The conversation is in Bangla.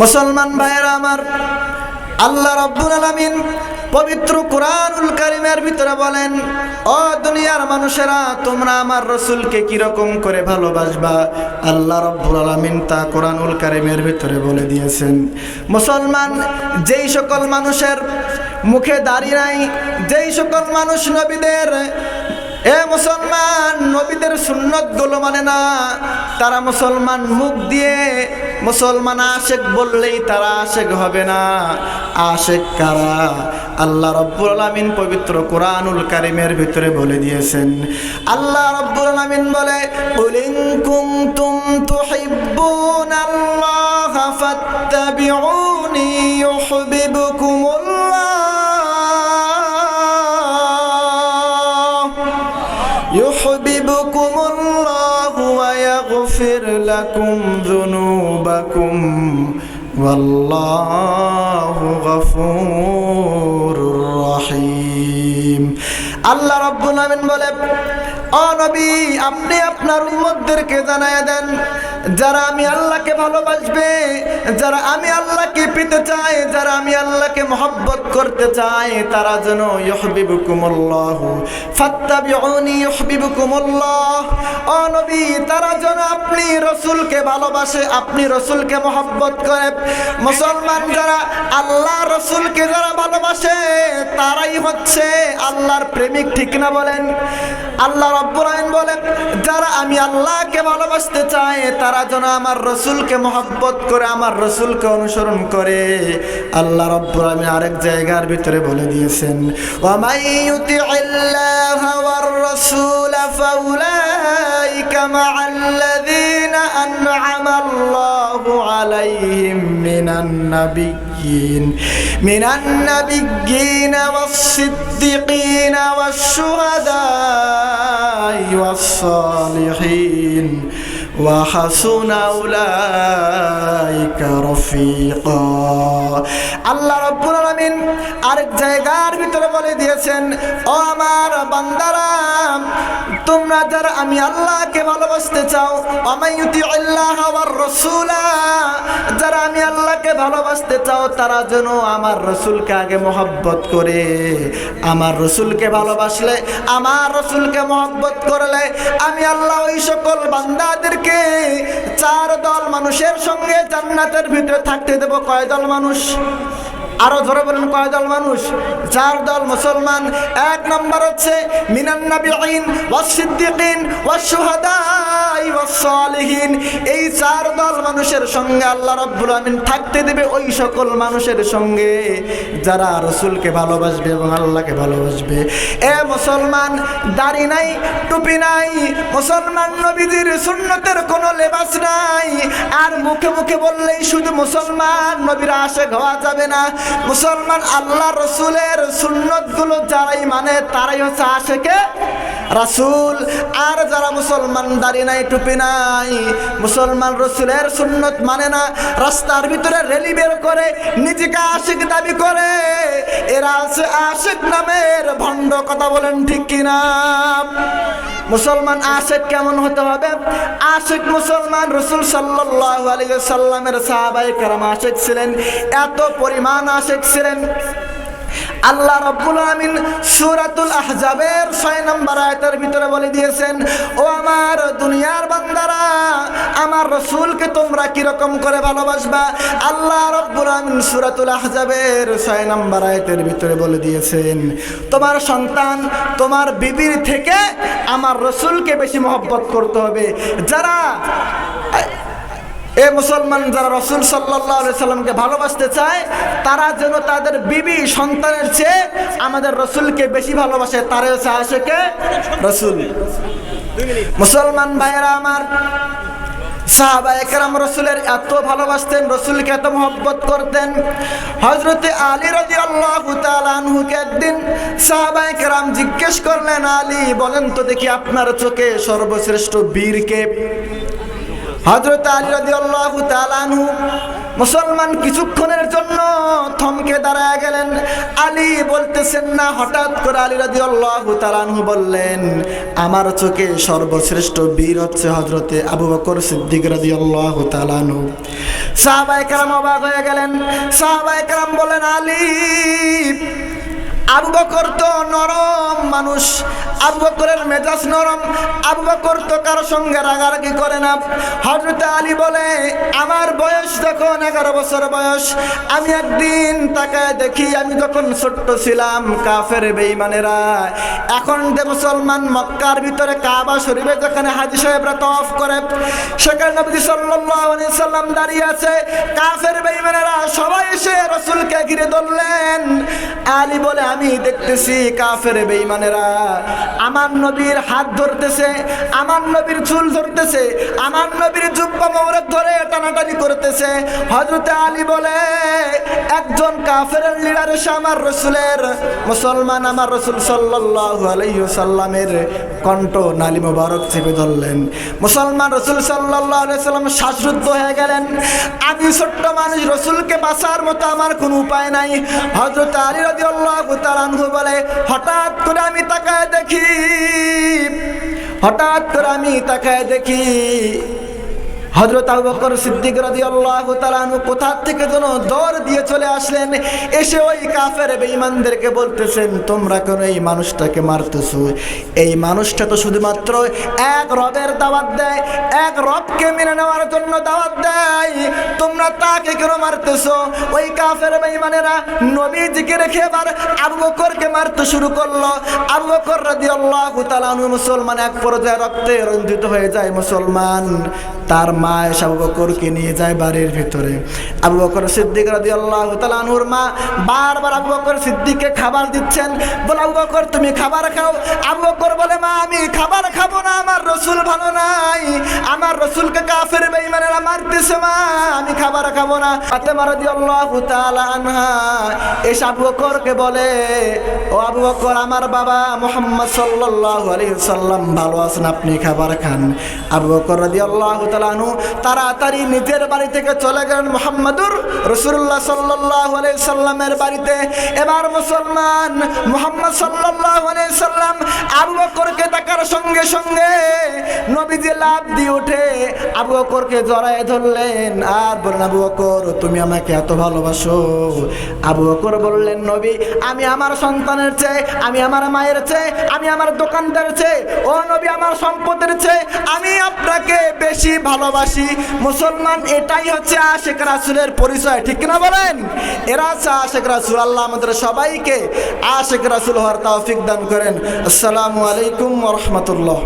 মুসলমান ভাইয়েরা আমার, আল্লাহ রব্বুল আলামিন পবিত্র কোরআনুল কারিমের ভিতরে বলেন, ও দুনিয়ার মানুষেরা, তোমরা আমার রসুলকে কীরকম করে ভালোবাসবা? আল্লাহ রব্বুল আলামিন তা কোরআনুল কারিমের ভিতরে বলে দিয়েছেন। মুসলমান, যেই সকল মানুষের মুখে দাড়ি নাই, যেই সকল মানুষ নবীদের, এ মুসলমান, নবীদের সুন্নতগুলো মানে না, তারা মুসলমান মুখ দিয়ে মুসলমান আশেক বললেই তারা আশেক হবে না। আশেক কারা? আল্লাহ রব্বুল আলমিন পবিত্র কোরআনুল কারিমের ভিতরে বলে দিয়েছেন। আল্লাহ রব্বুল আলমিন বলে কুমতুম কুনতুম তুহিব্বুনাল্লাহ ফাত্তাবিউনি ইউহিব্বুকুমুল্লাহ والله غفور رحيم আল্লাহ রাব্বুল আমিন বলে ও নবী, আপনি আপনার উম্মতদেরকে জানায় দেন, যারা আমি আল্লাহকে ভালোবাসবে, যারা আমি আল্লাহকে পেতে চাই যারা আমি আল্লাহকে মহব্বত করতে চাই তারা যেন ইহবিবুকুমুল্লাহ, ফাত্তাবিউনি ইহবিবুকুমুল্লাহ। ও নবী, তারা যেন আপনি রসুলকে ভালোবাসে, আপনি রসুলকে মহব্বত করে। মুসলমান যারা আল্লাহ রসুলকে যারা ভালোবাসে, তারাই হচ্ছে আল্লাহর প্রেমিক, ঠিক না বলেন? আল্লাহ রব্বুল আমিন বলেন, যারা আমি আল্লাহকে ভালোবাসতে চাই তারা যেন আমার রসুলকে মহব্বত করে, আমার রসুলকে অনুসরণ করে। আল্লাহ রব্বুল আমিন আরেক জায়গার ভিতরে বলে দিয়েছেন ওয়ামাই ইউতিইল্লাহ ওয়ার রাসূল ফাউলাইকা মা'আল্লাযীনা আন'আমা আল্লাহু আলাইহিম মিনান নাবিয়্যিন মিনান নাবিয়্যিন والصديقين والشهداء والصالحين وحسن أولئك رفيقا আল্লাহ রব্বুল আলামিন আরেক জায়গার ভিতরে বলে দিয়েছেন ও আমার বান্দারা তোমরা যারা আমি আল্লাহকে ভালোবাসতে চাও আমায়ুতি আল্লাহ ওয়ার রাসূলা যারা আমি আল্লাহকে ভালোবাসতে চাও, তারা যেন আমার রসুলকে আগে মহব্বত করে। আমার রসুলকে ভালোবাসলে, আমার রসুলকে মহব্বত করলে আমি আল্লাহ ওই সকল বান্দাদেরকে চার দল মানুষের সঙ্গে জান্নাতের ভিতরে থাকতে দেব। কয় দল মানুষ? আরও ধরে বলেন কয় দল মানুষ? চার দল মুসলমান। এক নম্বর হচ্ছে এই চার দল মানুষের সঙ্গে আল্লাহ রাব্বুল আমিন থাকতে দেবে ওই সকল মানুষের সঙ্গে। যারা রসুলকে ভালোবাসবে এবং আল্লাহকে ভালোবাসবে। এ মুসলমান, দাড়ি নাই, টুপি নাই, মুসলমান নবীজির সুন্নতের কোনো লেবাস নাই। মুখে মুখে বললেই শুধু মুসলমান নবীর আশেক হওয়া যাবে না। মুসলমান আল্লাহ রসুলের সুন্নতগুলো যারাই মানে তারাই হচ্ছে আশেকে রাসুল। আর যারা মুসলমান দাড়ি নাই, টুপি নাই, মুসলমান রসুলের সুন্নত মানে না, রাস্তার ভিতরে রেলি বের করে নিজেকে আশিক দাবি করে। এরা আছে আশিক নামের ভণ্ড, কথা বলেন ঠিক কিনা? মুসলমান আশেক কেমন হতে হবে? আশেক মুসলমান রসুল সাল্লাহ আলী সাল্লামের সাহাবাই কারাম আশেক ছিলেন। এত পরিমাণ আশেক ছিলেন। আল্লাহ রব্বুল আমিন সুরাতুল আহজাবের 6 নম্বর আয়াতের ভিতরে বলে দিয়েছেন, ও আমার দুনিয়ার বান্দারা, আমার রসুলকে তোমরা কি রকম করে ভালোবাসবা? আল্লাহ রব্বুল আমিন সূরাতুল আহজাবের 6 নম্বর আয়াতের ভিতরে বলে দিয়েছেন, তোমার সন্তান তোমার বিবির থেকে আমার রসুলকে বেশি মহব্বত করতে হবে। যারা এ মুসলমান যারা রসুল সাল্লাহ সাল্লামকে ভালোবাসতে চায়, তারা যেন তাদের বিবি সন্তানের চেয়ে আমাদের রসুলকে বেশি ভালোবাসে তারা হচ্ছে আশেকে রসুল। মুসলমান ভাইয়েরা আমার, সাহাবা একরাম রসুলের এত ভালোবাসতেন, রসুলকে এত মহব্বত করতেন। হজরতে আলী রাজি আল্লাহ আনহুকে একদিন সাহাবা একরাম জিজ্ঞেস করলেন, আলী, বলেন তো দেখি আপনার চোখে সর্বশ্রেষ্ঠ বীরকে হজরত আলী রাজি আল্লাহ তালানহু মুসলমান কিছুক্ষণের জন্য থমকে দাঁড়ায় গেলেন। আলী বলতেছেন, না, হঠাৎ করে আলী রাজি আল্লাহ তালানহু বললেন, আমার চোখে সর্বশ্রেষ্ঠ বীর হচ্ছে হজরতে আবু বকর সিদ্দিক রাজি আল্লাহ তালানহু সাহাবাই কালাম অবাক হয়ে গেলেন। সাহাবাই কালাম বলেন আলী আবু বকর তো নরম মানুষ। আবু বকরের মেজাজ নরম। আবু বকর তো কারও সঙ্গে রাগারাগি করে না? হজরত আলী বলে, আমার বয়স যখন এগারো বছর বয়স, আমি একদিন তাকায় দেখি আমি যখন ছোট্ট ছিলাম, কাফের বেইমানেরা এখন যে মুসলমান মক্কার ভিতরে কাবা শরীফে যেখানে হাজি সাহেবরা তফ করে, সেখানে নবী আলাইহি সাল্লাম দাঁড়িয়ে আছে। কাফের বেইমানেরা সবাই এসে রসুলকে ঘিরে ধরলেন। আলী বলে আমি দেখতেছি কাফের বেইমানেরা আমার নবীর হাত ধরতেছে, আমার নবীর চুল ধরতেছে, আমার নবীর জুব্বা মোবারক ধরে টানাটানি করতেছে। হযরত আলী বলে, একজন কাফের লিডার এসে আমার রসুলের, মুসলমান আমার রসুল সাল্লাল্লাহু আলাইহি সাল্লামের কণ্ঠ নালি মোবারক চেপে ধরলেন। মুসলমান রসুল সাল্লাল্লাহু আলাইহি সাল্লাম শ্বাসরুদ্ধ হয়ে গেলেন। আমি ছোট্ট মানুষ, রসুলকে বাঁচার মতো আমার কোনো উপায় নাই। হযরত আলী রাদিয়াল্লাহু তাআলা আনহু বলে হঠাৎ করে আমি তাকায় দেখি হঠাৎ করে আমি তাকায় দেখি। হজরত আবু বকর সিদ্দিক রাদিয়াল্লাহু তাআলা কোথা থেকে যেন দৌড় দিয়ে চলে আসলেন, এসে ওই কাফের বেঈমানদেরকে বলতেছেন, তোমরা কেন এই মানুষটাকে মারতেছো? এই মানুষটা তো শুধুমাত্র এক রবের দাওয়াত দেয়, এক রবকে মেনে নেওয়ার জন্য দাওয়াত দেয়। তোমরা তাকে কেন মারতেছো? ওই কাফের বেঈমানেরা নবীজিকে রেখে এবার আবু বকরকে মারতে শুরু করল। আবু বকর রাদিয়াল্লাহু তাআলা মুসলমান এক পর্যায়ে রক্তে রঞ্জিত হয়ে যায় মুসলমান। তার মা এসে আবু বকরকে নিয়ে যায় বাড়ির ভিতরে। আবু বকর সিদ্দিক রাজি মা বারবার আবু বকর সিদ্দিককে খাবার দিচ্ছেন। বলে, আবু বকর, তুমি খাবার খাও। আবু বকর বলে, মা, আমি খাবার খাব না, আমার রসুল ভালো নাই। আমার রসুলকে কাফের বেঈমানেরা মারতেছে মা, আমি খাবার খাব না। ফাতেমা রাদিয়াল্লাহু তাআলা আনহা এসে আবু বকরকে বলে, ও আবু বকর, আমার বাবা মুহাম্মদ সাল্লাল্লাহু আলাইহি সাল্লাম ভালো আছেন, আপনি খাবার খান। আবু বকর রাদিয়াল্লাহু তাআলা আনহু তাড়াতাড়ি নিজের বাড়ি থেকে চলে গেলেন মুহাম্মাদুর রাসূলুল্লাহ সাল্লাল্লাহু আলাইহি সাল্লামের বাড়িতে। এবার মুসলমান মুহাম্মদ সাল্লাল্লাহু আলাইহি সাল্লাম আবু বকরকে দেখার সঙ্গে সঙ্গে নবীজি লাভ দিয়ে উঠে আবু বকরকে জড়ায় ধরলেন। আর বললেন, আবু বকর, তুমি আমাকে এত ভালোবাসো। আবু বকর বললেন, নবী, আমি আমার সন্তানের চেয়ে, আমি আমার মায়ের চেয়ে, আমি আমার দোকানদার চেয়ে, ও নবী, আমার সম্পদের চেয়ে, আমি আপনাকে বেশি ভালোবাসি। মুসলমান, এটাই হচ্ছে আশেখ রাসুলের পরিচয়, ঠিক না বলেন? এরা হচ্ছে আশেখ রাসুল। আল্লাহ আমাদের সবাইকে আশেখ রাসুল হওয়ার তৌফিক দান করেন। আসসালামু আলাইকুম রহমতুল্লাহ।